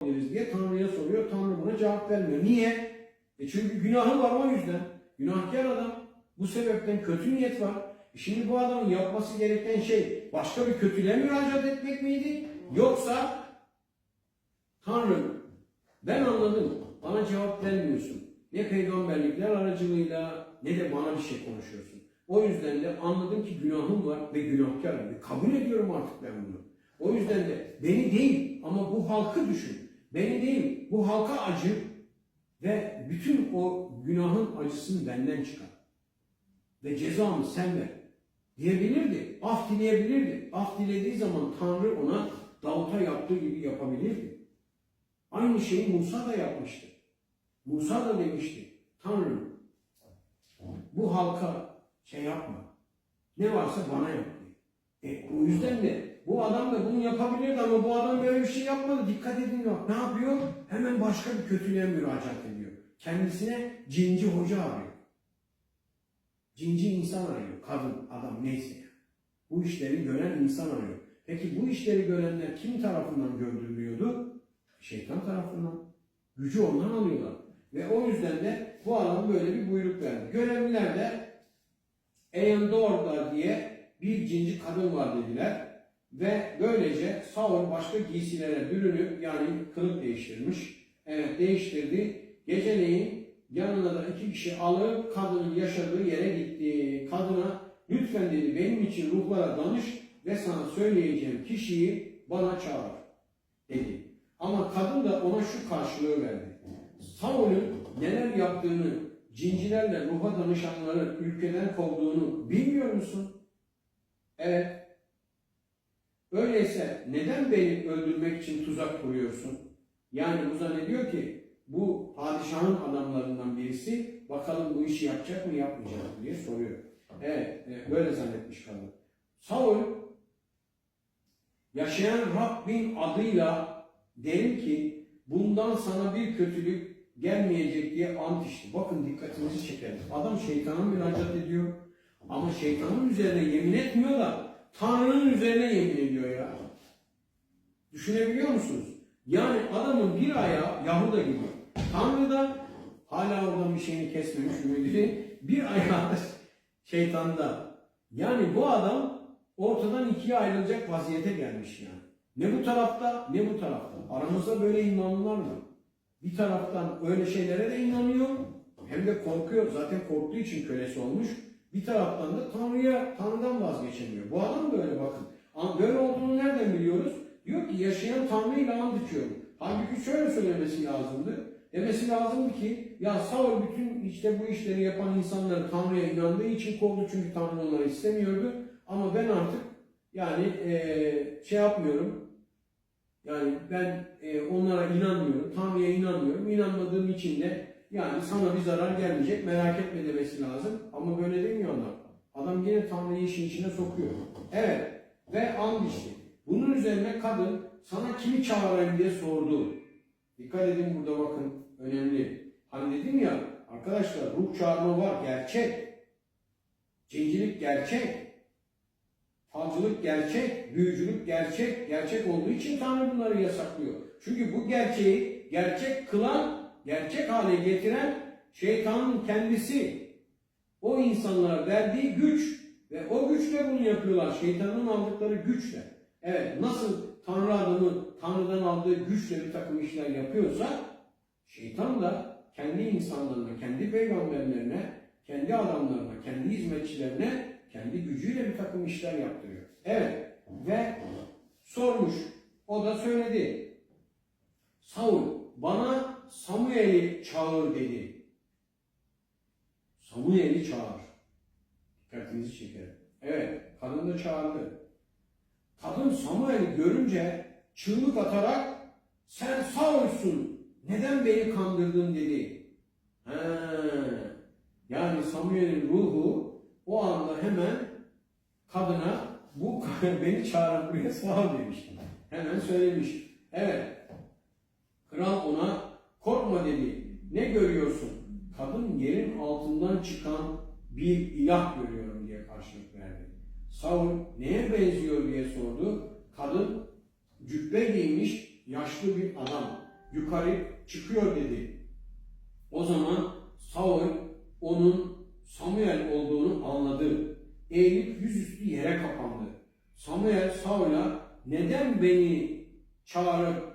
yapabiliriz diye Tanrı'ya soruyor. Tanrı buna cevap vermiyor. Niye? E çünkü günahı var o yüzden. Günahkar adam. Bu sebepten kötü niyet var. E şimdi bu adamın yapması gereken şey başka bir kötülüğe müracaat etmek miydi? Yoksa Tanrım ben anladım. Bana cevap vermiyorsun. Ne peygamberlikler aracılığıyla ne de bana bir şey konuşuyorsun. O yüzden de anladım ki günahım var ve günahkarım. Ve kabul ediyorum artık ben bunu. O yüzden de beni değil ama bu halkı düşün. Beni değil bu halka acı ve bütün o günahın acısını benden çıkar. Ve cezamı sen ver. Diyebilirdi. Af dileyebilirdi. Af dilediği zaman Tanrı ona Davut'a yaptığı gibi yapabilirdi. Aynı şeyi Musa da yapmıştı. Musa da demişti. Tanrım bu halka şey yapma. Ne varsa bana yap. E, o yüzden de bu adam da bunu yapabilirdi ama bu adam böyle bir şey yapmadı. Dikkat edin bak. Ne yapıyor? Hemen başka bir kötülüğe müracaat ediyor. Kendisine cinci hoca arıyor. Cinci insan arıyor. Kadın, adam neyse. Bu işleri gören insan arıyor. Peki bu işleri görenler kim tarafından gördürülüyordu? Şeytan tarafından. Gücü ondan alıyorlar. Ve o yüzden de bu adam böyle bir buyruk verdi. Görevliler de Eandorda diye bir cinci kadın var dediler. Ve böylece Saul başka giysilere bürünüp yani kılık değiştirmiş. Evet değiştirdi. Geceleyin yanına da iki kişi alıp kadının yaşadığı yere gitti. Kadına lütfen dedi benim için ruhlara danış ve sana söyleyeceğim kişiyi bana çağır dedi. Ama kadın da ona şu karşılığı verdi. Saul'ün neler yaptığını, cincilerle ruha danışanları ülkeden kovduğunu bilmiyor musun? Evet. Öyleyse neden beni öldürmek için tuzak kuruyorsun? Yani bu zannediyor ki bu padişahın adamlarından birisi bakalım bu işi yapacak mı yapmayacak mı diye soruyor. Evet, e, böyle zannetmiş kadın. Saul yaşayan Rabbin adıyla derim ki bundan sana bir kötülük gelmeyecek diye ant içti. Bakın dikkatinizi çekerim. Adam şeytana müracaat ediyor. Ama şeytanın üzerine yemin etmiyor da Tanrı'nın üzerine yemin ediyor ya. Düşünebiliyor musunuz? Yani adamın bir ayağı Yahuda gibi. Tanrı da hala oradan bir şeyini kesmemiş ümidi. Bir ayağı şeytanda. Yani bu adam ortadan ikiye ayrılacak vaziyete gelmiş yani. Ne bu tarafta ne bu tarafta. Aramızda böyle imanlılar var. Bir taraftan öyle şeylere de inanıyor hem de korkuyor. Zaten korktuğu için kölesi olmuş. Bir taraftan da Tanrı'ya, Tanrı'dan vazgeçemiyor. Bu adam da öyle bakın. Böyle olduğunu nereden biliyoruz? Diyor ki yaşayan Tanrı'yla and içiyorum. Halbuki şöyle söylemesi lazımdı. Demesi lazımdı ki ya Saul bütün işte bu işleri yapan insanları Tanrı'ya inandığı için kovdu çünkü Tanrı onları istemiyordu. Ama ben artık yani eee, şey yapmıyorum. Yani ben eee, onlara inanmıyorum. Tanrı'ya inanmıyorum. İnanmadığım için de yani sana bir zarar gelmeyecek merak etme demesi lazım. Ama böyle demiyor adam. Adam yine Tanrı'yı işin içine sokuyor. Evet. Ve and içti. Bunun üzerine kadın sana kimi çağırayım diye sordu. Dikkat edin burada bakın önemli. Hani dedim ya arkadaşlar ruh çağırma var gerçek. Cincilik gerçek. Falcılık gerçek, büyücülük gerçek, gerçek olduğu için Tanrı bunları yasaklıyor. Çünkü bu gerçeği gerçek kılan, gerçek hale getiren şeytanın kendisi. O insanlara verdiği güç ve o güçle bunu yapıyorlar. Şeytanın aldıkları güçle. Evet nasıl Tanrı adamı Tanrı'dan aldığı güçle bir takım işler yapıyorsa şeytan da kendi insanlarına, kendi peygamberlerine, kendi adamlarına, kendi hizmetçilerine kendi gücüyle bir takım işler yaptırıyor. Evet ve sormuş. O da söyledi. Saul bana Samuel'i çağır dedi. Samuel'i çağır. Dikkatinizi çekerim. Evet, kadın da çağırdı. Kadın Samuel'i görünce çığlık atarak sen Saul'sun, neden beni kandırdın dedi. He. Yani Samuel'in ruhu hemen kadına bu beni çağıran buraya Saul demiş. Hemen söylemiş. Evet. Kral ona korkma dedi. Ne görüyorsun? Kadın yerin altından çıkan bir ilah görüyorum diye karşılık verdi. Saul neye benziyor diye sordu. Kadın cübbe giymiş, yaşlı bir adam yukarı çıkıyor dedi. O zaman Saul onun Samuel olduğunu. Eğilip yüzüstü yere kapandı. Samuel Saul'a neden beni çağırıp.